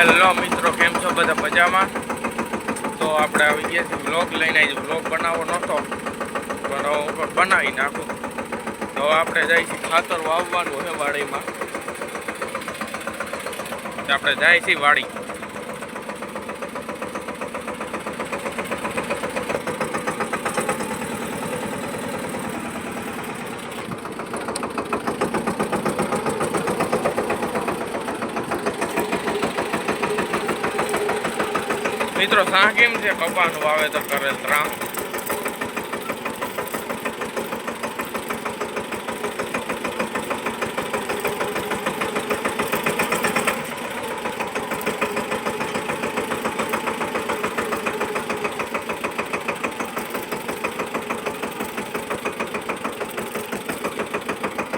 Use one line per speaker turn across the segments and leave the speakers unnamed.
Hello મિત્રો, કેમ છો બધા મજામાં? તો આપણે આવી ગયા છીએ બ્લોગ લઈને. આવી બ્લોગ બનાવવો નહોતો, પણ બનાવી નાખું. તો આપણે જઈએ છીએ ખાતર વાવવાનું છે વાડીમાં. આપણે જાય છીએ વાડી. મિત્રો સા કેમ છે કપાનું વાવેતર કરેલ ત્રામ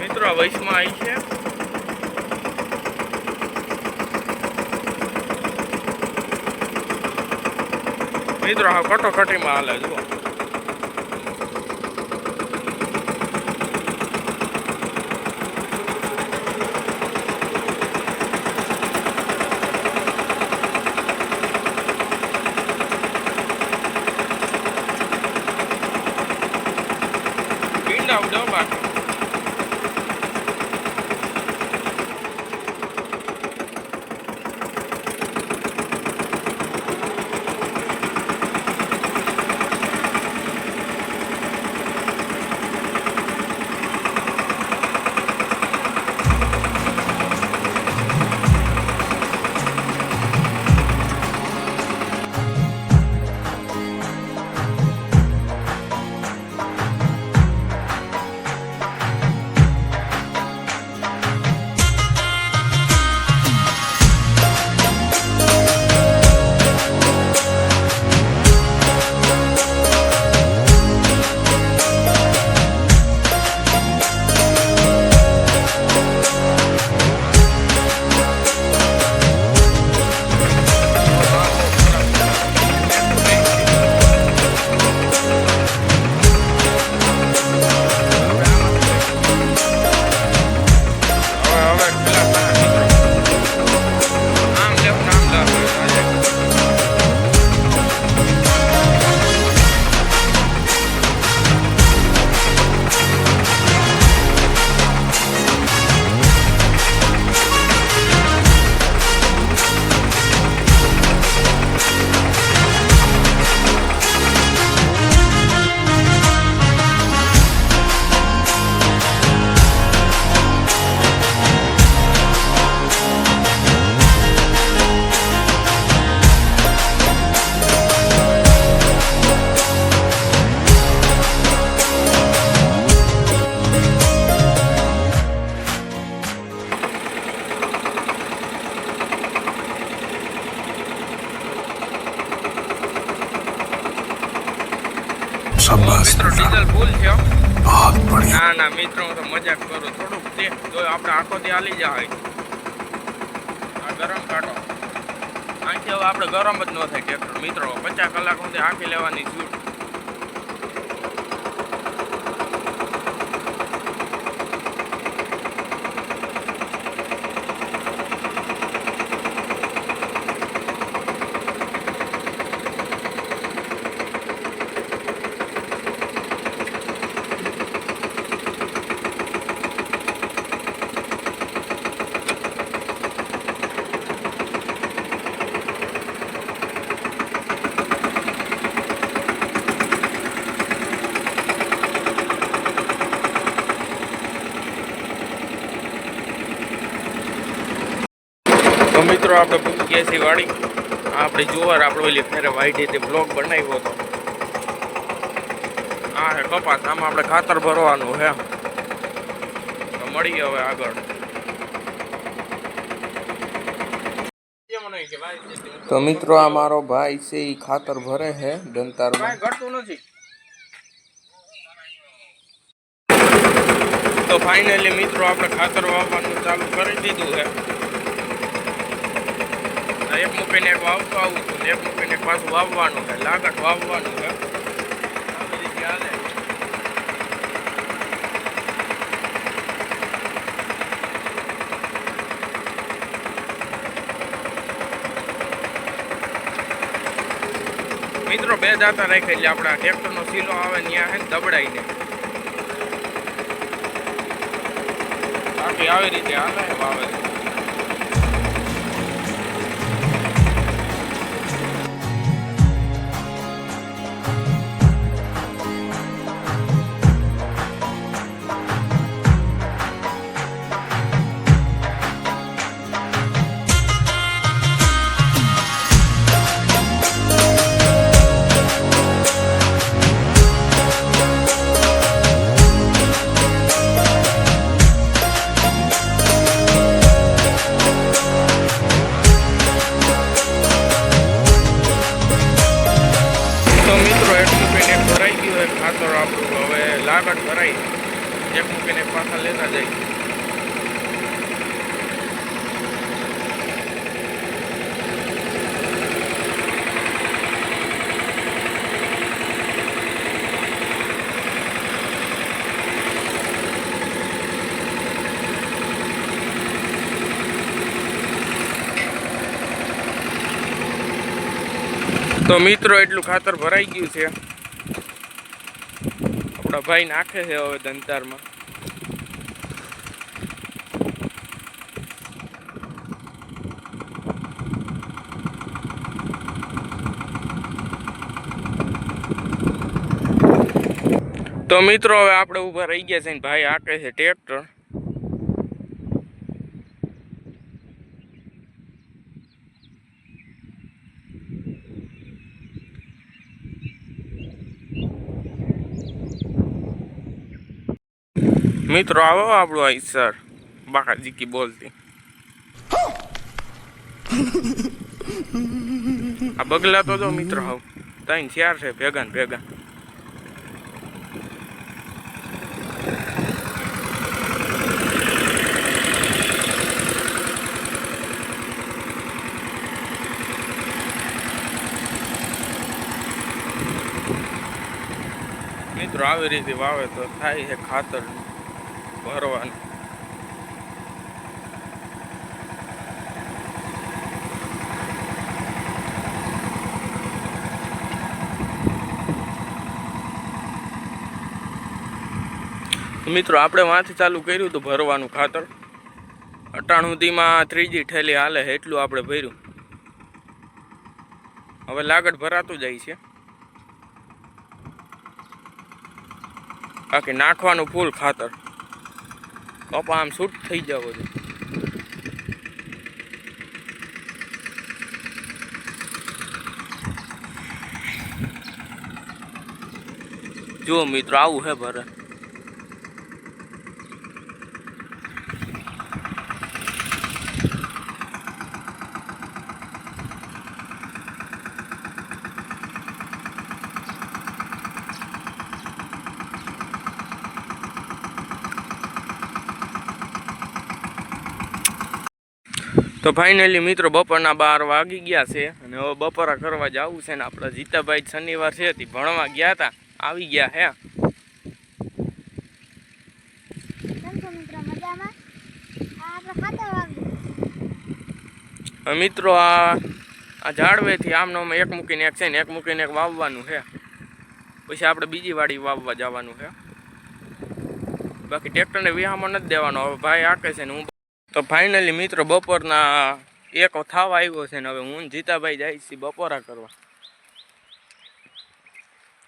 મિત્રો વૈશમાં આવી છે. મિત્રો હા કટોકટીમાં હાલે જુઓ. શાબાશ. છે ના ના મિત્રો તો મજાક કરું થોડુંક તે જો આપણે આખો દે આલી જાય આ ગરમ કાઢો. આથી હવે આપણે ગરમ જ ન થાય મિત્રો પચાસ કલાક સુધી આંખી લેવાની છૂટ. મિત્રો આપણે પૂછી ગયા છીએ વાડી આ જુવાર આપણે ઓલી ફેરે વાઈટી તે બ્લોક બનાવ્યો હતો. આ હે કપાસ આમાં આપણે ખાતર ભરવાનું હે. તો મળીએ હવે આગળ. તો મિત્રો આ મારો ભાઈ છે એ ખાતર ભરે છે દંતારમાં. ઘટતું નથી. તો ફાઇનલી મિત્રો આપણે ખાતર વાવવાનું ચાલુ કરી દીધું છે રૂપિયાને એક વાવતો આવું છું એક રૂપિયાને પાછું વાવવાનું છે લાગટ વાવવાનું છે. આ બધી ચાલે મિત્રો બે દાતા રાખી એટલે આપણા ટ્રેક્ટરનો સીલો આવે ત્યાં છે દબડાઈને બાકી આવી રીતે હાલે, વાવે. છે લાગત ભરાઈ. એક મૂકીને પાછા લેતા જાય. તો મિત્રો એટલું ખાતર ભરાઈ ગયું છે. આપણા ભાઈ નાખે છે હવે દંતારમાં તો મિત્રો, હવે આપણે ઊભા રહી ગયા છે ને ભાઈ, આકે છે ટ્રેક્ટર મિત્રો, આવો આપણું સર. બાકાજી કી બોલતી. આ બગલા તો જો મિત્રો હાવ. ત્રણ ચાર છે, ભેગા ભેગા. મિત્રો, આવી રીતે વાવે તો થાય છે, ખાતર. ભરવાનું. મિત્રો, આપણે વાંથી ચાલુ કર્યું હતું ભરવાનું ખાતર. અટાણું સુધીમાં ત્રીજી ઠેલી હાલે એટલું આપણે ભર્યું. હવે લાગડ ભરાતું જાય છે. બાકી નાખવાનું ફૂલ ખાતર. કપા આમ શૂટ થઈ જાવ બધું. જુઓ મિત્રો આવું હે ભરે તો ફાઇનલી મિત્રો બપોરના બાર વાગી ગયા છે અને હવે બપોરા કરવા જવું છે ને આપણા જીતાભાઈ શનિવાર છે તે ભણવા ગયા હતા. આવી ગયા હે.
મિત્રો? આ
આ ઝાડવેથી આમનો એક મૂકીને એક છે ને એક મૂકીને એક વાવવાનું છે. પછી આપણે બીજી વાડી વાવવા જવાનું છે. બાકી ટ્રેક્ટરને વિહામાં નથી દેવાનો. હવે ભાઈ આકે છે ને હું તો ફાઇનલી મિત્રો બપોરના એક થાવ આવ્યો છે ને હવે હું જીતાભાઈ જાય છે બપોરા કરવા.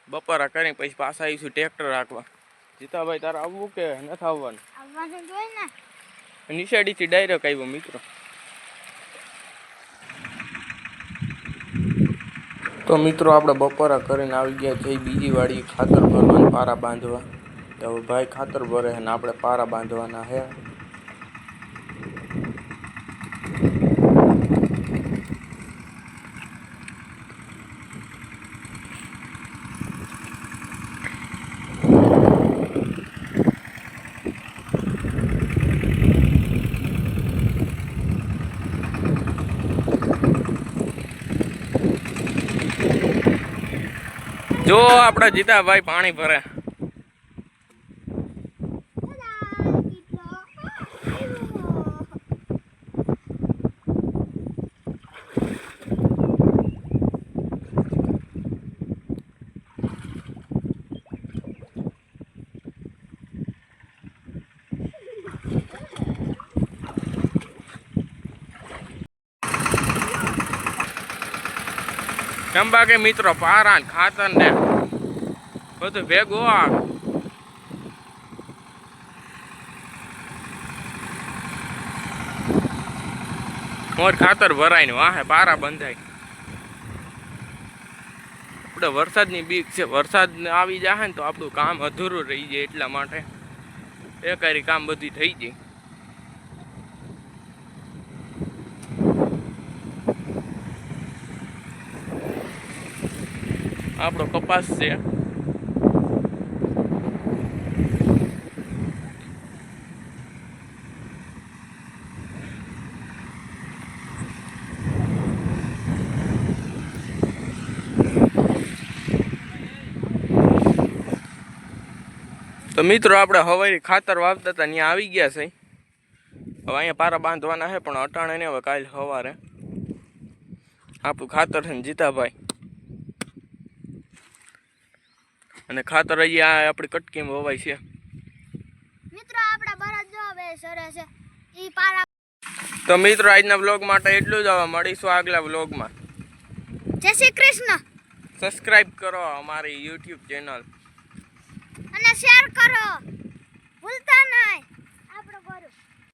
બપોરા કરી પછી પાછા આવીશું ટ્રેક્ટર રાખવા. જીતાભાઈ તારે આવવું કે નથી આવવાનું? નિશાળીથી ડાયરેક્ટ આવ્યો મિત્રો. તો મિત્રો આપણે બપોરા કરીને આવી ગયા છે બીજી વાળી ખાતર ભરવાની પારા બાંધવા. તો ભાઈ ખાતર ભરે ને આપણે પારા બાંધવાના છે. આપણા જીતાભાઈ પાણી ભરે. ચંબા કે મિત્રો પારા ખાતર ને બધું ભેગું આ મોર ખાતર ભરાય ને, વાહે, પારા બંધાય. આપણે વરસાદની બીક છે વરસાદ આવી જાય ને તો આપણું કામ અધૂરું રહી જાય એટલા માટે. એ કરી કામ બધી થઈ જાય. આપણો કપાસ છે. તો મિત્રો આપણે હવાઈ ખાતર વાવતા હતા ત્યાં આવી ગયા છે. હવે અહીંયા પારા બાંધવાના છે પણ અટાણે ને હવે કાલે સવારે. આપણું ખાતર છે ને જીતાભાઈ. અને ખાતર અહીંયા આપણી કટકીમાં વવાય છે.
મિત્રો આપણા બળદ જો હવે સરે છે. ઈ પારા
તો મિત્રો આજના બ્લોગ માટે એટલું જ. હવે મળીશું આગલા બ્લોગમાં
જય શ્રી કૃષ્ણ.
સબસ્ક્રાઈબ કરો અમારી યુટ્યુબ ચેનલ
શેર કરો. ભૂલતા નહીં.